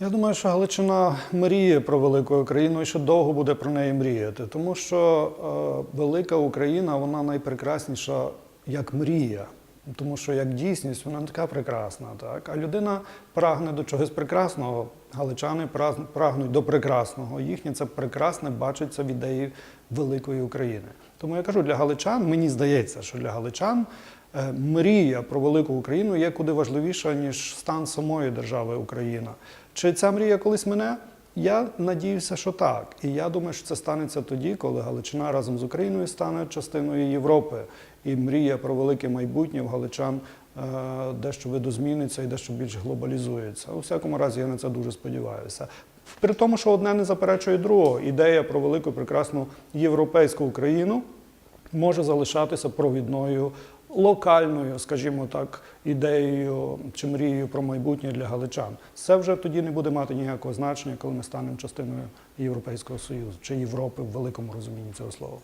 Я думаю, що Галичина мріє про велику Україну і ще довго буде про неї мріяти, тому що е, велика Україна вона найпрекрасніша як мрія. Тому що як дійсність вона не така прекрасна, так? А людина прагне до чогось прекрасного. Галичани прагнуть до прекрасного. Їхнє це прекрасне бачиться в ідеї великої України. Тому я кажу, для галичан, мені здається, що для галичан мрія про велику Україну є куди важливіша, ніж стан самої держави Україна. Чи ця мрія колись мене? Я надіюся, що так. І я думаю, що це станеться тоді, коли Галичина разом з Україною стане частиною Європи. І мрія про велике майбутнє в галичан е, дещо видозміниться і дещо більш глобалізується. У всякому разі, я на це дуже сподіваюся. При тому, що одне не заперечує другого. Ідея про велику прекрасну європейську Україну може залишатися провідною локальною, скажімо так, ідеєю чи мрією про майбутнє для галичан. Це вже тоді не буде мати ніякого значення, коли ми станемо частиною Європейського Союзу чи Європи в великому розумінні цього слова.